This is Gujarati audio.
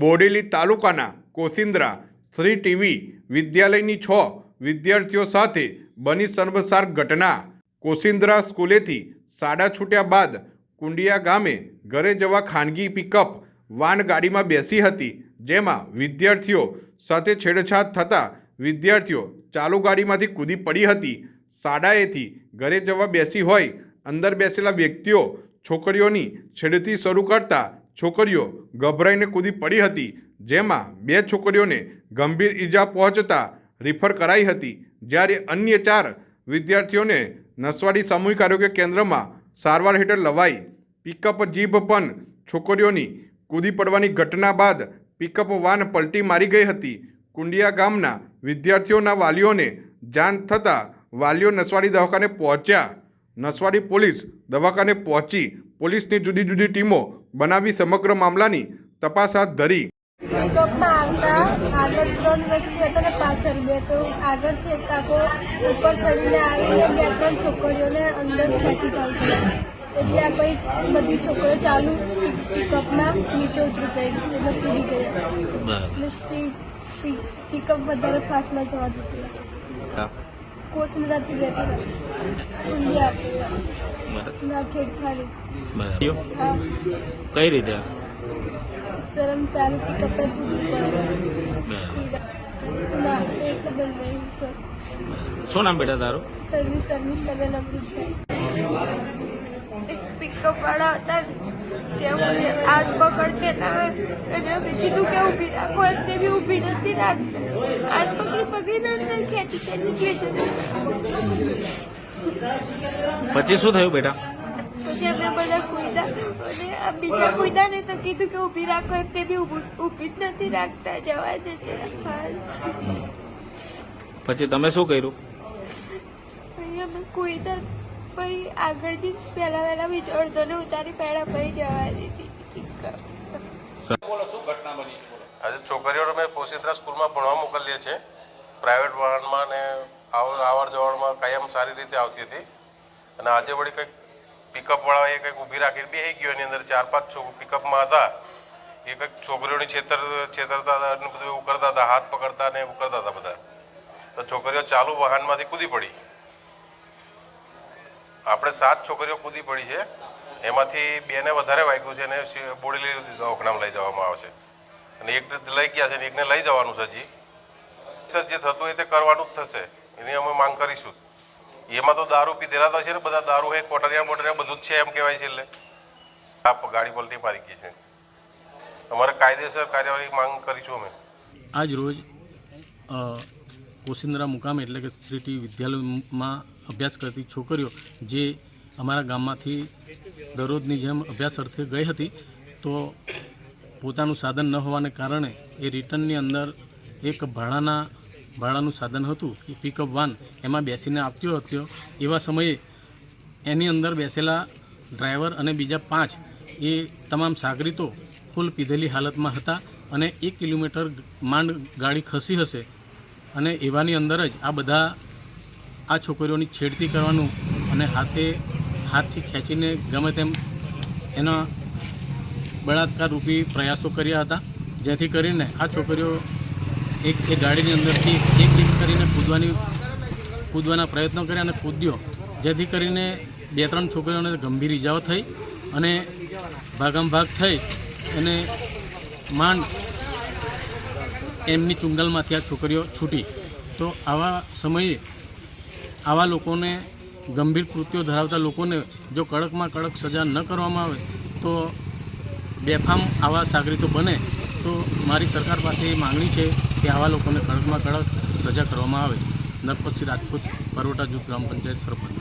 બોડેલી તાલુકાના કોસિન્દ્રા શ્રી ટીવી વિદ્યાલયની છ વિદ્યાર્થીઓ સાથે બની સર્વસાર ઘટના. કોસિન્દ્રા સ્કૂલેથી શાળા છૂટ્યા બાદ કુંડિયા ગામે ઘરે જવા ખાનગી પિકઅપ વાન ગાડીમાં બેસી હતી, જેમાં વિદ્યાર્થીઓ સાથે છેડછાડ થતાં વિદ્યાર્થીઓ ચાલુ ગાડીમાંથી કૂદી પડી હતી. શાળાએથી ઘરે જવા બેસી હોય, અંદર બેસેલા વ્યક્તિઓ છોકરીઓની છેડતી શરૂ કરતા છોકરીઓ ગભરાઈને કૂદી પડી હતી, જેમાં બે છોકરીઓને ગંભીર ઈજા પહોંચતા રિફર કરાઈ હતી, જ્યારે અન્ય ચાર વિદ્યાર્થીઓને નસવાડી સામૂહિક આરોગ્ય કેન્દ્રમાં સારવાર હેઠળ લવાઈ. પિકઅપ જીભ પણ છોકરીઓની કૂદી પડવાની ઘટના બાદ પિકઅપ વાન પલટી મારી ગઈ હતી. કુંડિયા ગામના વિદ્યાર્થીઓના વાલીઓને જાણ થતાં વાલીઓ નસવાડી દવાખાને પહોંચ્યા. નસવાડી પોલીસ દવાખાને પહોંચી પોલીસની જુદી જુદી ટીમો બનાવી સમગ્ર મામલાની તપાસ હાથ ધરી. પિકઅપમાં આવતા આગળ ત્રણ વ્યક્તિ હતા ને પાછળ બે તો આગળથી એક કાકો ઉપર ચડીને આવીને બે ત્રણ છોકરીઓને અંદર ખેંચી કાઢી એટલે આ કોઈ બધી છોકરીઓ ચાલુ પિક- પિકઅપમાં નીચે ઉતરી ગઈ એટલે કૂદી એટલે પિકઅપ વધારે ફાસ્ટમાં જવા દીધી. હા, કોસંદરાથી બેઠી ઊંડી બરાબર. ના છેડખાની બરાબર. કઈ રીતે? શરમ ચાલુ પિકઅપે તૂટી ના એ સર. શું નામ બેટા તારું? સર્વિસ સર્વિસ લગન અમૃતભાઈ એક પિકઅપ વાળા હતા મને હાથ પકડતે ના અને અમે કીધું કે ઊભી રાખો એટલે બી ઊભી નથી રાખતા. હાથ પકડી પકડીને અંદર ખેંચી ખેંચી ખેંચી પછી શું થયું બેટા? પછી અમે બધા કૂદા અને આ બીજા કૂદા તો કીધું કે ઊભી રાખો એટલે બી ઊભું- ઊભી જ નથી રાખતા જવા દે પછી તમે શું કર્યું? અમે કૂદા પછી આગળથી પહેલા પહેલા બીજો ને ઉતારી પહેલા પછી જવા દીધી આજે છોકરીઓને મેં પોસીત્રા સ્કૂલમાં ભણવા મોકલીએ છીએ. પ્રાઇવેટ વાહનમાં ને આવર જવરમાં કાયમ સારી રીતે આવતી હતી. અને આજે વળી કંઈક પિકઅપવાળાએ કંઈક ઊભી રાખીને બેસી ગયો. એની અંદર ચાર પાંચ પિકઅપમાં હતા. એ કંઈક છોકરીઓની છેતર, છેતરતા હતા અને બધું એવું કરતા હતા. હાથ પકડતા ને એવું કરતા હતા બધા. તો છોકરીઓ ચાલુ વાહનમાંથી કૂદી પડી. આપણે સાત છોકરીઓ કૂદી પડી છે. એમાંથી બેને વધારે વાગ્યું છે અને બોડેલી દવાખાનામાં લઈ જવામાં આવશે અને એક લઈ ગયા છે અને એકને લઈ જવાનું છે હજી. જે થતું હોય તે કરવાનું જ થશે. એની અમે માંગ કરીશું. એમાં તો દારૂ પીધેલા તો છે ને બધા. દારૂ હોય કોટરિયા બોટરિયા બધું જ છે એમ કહેવાય છે એટલે. આ ગાડી પલટી મારી ગઈ છે. અમારે કાયદેસર કાર્યવાહી માંગ કરીશું અમે. આજ રોજ અ, કોસિંદરા મુકામ એટલે કે શ્રી ટી વિદ્યાલયમાં અભ્યાસ કરતી છોકરીઓ જે અમારા ગામમાંથી દરરોજની જેમ અભ્યાસ અર્થે ગઈ હતી તો પોતાનું સાધન ન હોવાને કારણે એ રિટર્નની અંદર એક ભાડાના ભાડાનું સાધન હતું એ પિકઅપ વાન એમાં બેસીને આપતો હતો. એવા સમયે એની અંદર બેસેલા ડ્રાઈવર અને બીજા પાંચ એ તમામ સાગરીતો ફૂલ પીધેલી હાલતમાં હતા અને એક કિલોમીટર માંડ ગાડી ખસી હશે અને એવાની અંદર જ આ બધા આ છોકરીઓની છેડતી કરવાનું અને હાથે હાથથી ખેંચીને ગમે તેમ એના બળાત્કાર રૂપી પ્રયાસો કર્યા હતા. જેથી કરીને આ છોકરીઓ એક એ ગાડીની અંદરથી એક એક કરીને કૂદવાની કૂદવાના પ્રયત્નો કર્યા અને કૂદ્યો. જેથી કરીને બે ત્રણ છોકરીઓને ગંભીર ઇજાઓ થઈ અને ભાગમ ભાગ થઈ અને માંડ એમની ચુંગલમાંથી આ છોકરીઓ છૂટી. તો આવા સમયે આવા લોકોને ગંભીર કૃત્યો ધરાવતા લોકોને જો કડકમાં કડક સજા ન કરવામાં આવે, તો બેફામ આવા સાગરીતો બને, તો મારી સરકાર પાસે એ માગણી છે કે આવા લોકોને કડકમાં કડક સજા કરવામાં આવે. નરપતસિંહ રાજપૂત, પરોટા જૂથ ગ્રામ પંચાયત સરપંચ.